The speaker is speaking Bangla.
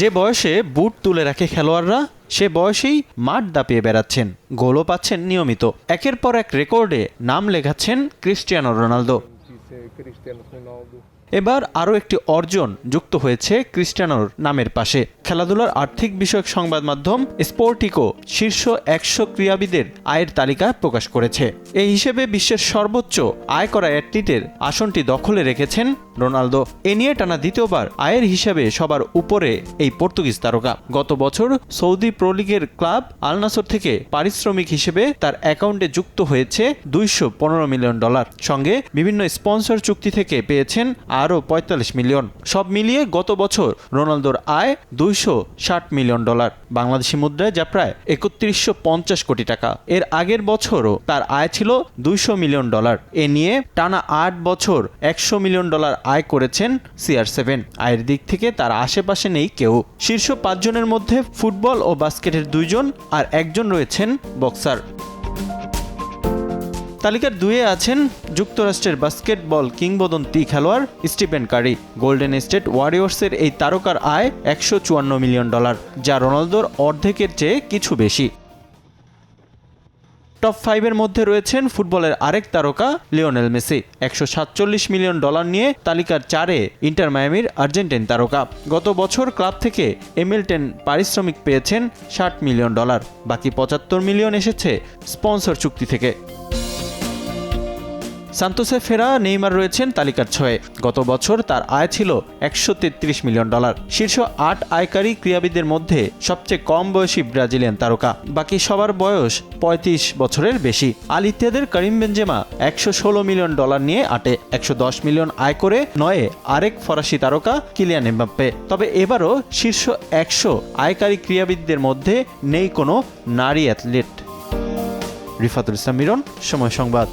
যে বয়সে বুট তুলে রাখে খেলোয়াড়রা, সে বয়সেই মাঠ দাপিয়ে বেড়াচ্ছেন, গোলও পাচ্ছেন নিয়মিত একের পর এক রেকর্ডে নাম লেখাচ্ছেন ক্রিস্টিয়ানো রোনালদো. এবার আরও একটি অর্জন যুক্ত হয়েছে ক্রিস্টিয়ানোর নামের পাশে। খেলাধুলার আর্থিক বিষয়ক সংবাদ মাধ্যম স্পোর্টিকো শীর্ষ একশো ক্রীড়াবিদের আয়ের তালিকা প্রকাশ করেছে। এই হিসেবে বিশ্বের সর্বোচ্চ আয় করা অ্যাথলিটের আসনটি দখলে রেখেছেন রোনালদো। এ নিয়ে টানা দ্বিতীয়বার আয়ের হিসাবে সবার উপরে এই পর্তুগিজ তারকা। গত বছর সৌদি প্রো লিগের ক্লাব আল নাসর থেকে পারিশ্রমিক হিসেবে তার অ্যাকাউন্টে যুক্ত হয়েছে দুইশো পনেরো মিলিয়ন ডলার। সঙ্গে বিভিন্ন স্পন্সর চুক্তি থেকে পেয়েছেন আরও পঁয়তাল্লিশ মিলিয়ন। সব মিলিয়ে গত বছর রোনালদোর আয় দুইশো ষাট মিলিয়ন ডলার। বাংলাদেশি মুদ্রায় যা প্রায় একত্রিশশো পঞ্চাশ কোটি টাকা। এর আগের বছরও তার আয় ছিল দুইশো মিলিয়ন ডলার। এ নিয়ে টানা আট বছর একশো মিলিয়ন ডলার আয় করেছেন সিআর সেভেন। আয়ের দিক থেকে তার আশেপাশে নেই কেউ। শীর্ষ পাঁচজনের মধ্যে ফুটবল ও বাস্কেটের দুইজন আর একজন রয়েছেন বক্সার। তালিকার দুয়ে আছেন যুক্তরাষ্ট্রের বাস্কেটবল কিংবদন্তি খেলোয়াড় স্টিফেন কারি। গোল্ডেন স্টেট ওয়ারিয়র্সের এই তারকার আয় একশো চুয়ান্ন মিলিয়ন ডলার, যা রোনালদোর অর্ধেকের চেয়ে কিছু বেশি। টপ ফাইভের মধ্যে রয়েছেন ফুটবলের আরেক তারকা, লিওনেল মেসি। একশো সাতচল্লিশ মিলিয়ন ডলার নিয়ে তালিকার চারে ইন্টার মায়ামির আর্জেন্টিন তারকা। গত বছর ক্লাব থেকে এমিলটেন পারিশ্রমিক পেয়েছেন ষাট মিলিয়ন ডলার, বাকি পঁচাত্তর মিলিয়ন এসেছে স্পন্সর চুক্তি থেকে। সান্তোসে ফেরা, নেইমার রয়েছেন তালিকার ছয়ে। গত বছর তার আয় ছিল একশো তেত্রিশ মিলিয়ন ডলার। শীর্ষ আট আয়কারী ক্রীড়াবিদের মধ্যে সবচেয়ে কম বয়সী ব্রাজিলিয়ান তারকা। বাকি সবার বয়স পঁয়ত্রিশ বছরের বেশি। আল ইত্যাদের করিম বেঞ্জেমা একশো ষোলো মিলিয়ন ডলার নিয়ে আটে। একশো দশ মিলিয়ন আয় করে নয়ে আরেক ফরাসি তারকা কিলিয়ান এমবাপ্পে। তবে এবারও শীর্ষ একশো আয়কারী ক্রীড়াবিদদের মধ্যে নেই কোনো নারী অ্যাথলিট। রিফাতুল ইসলাম মিরন, সময় সংবাদ।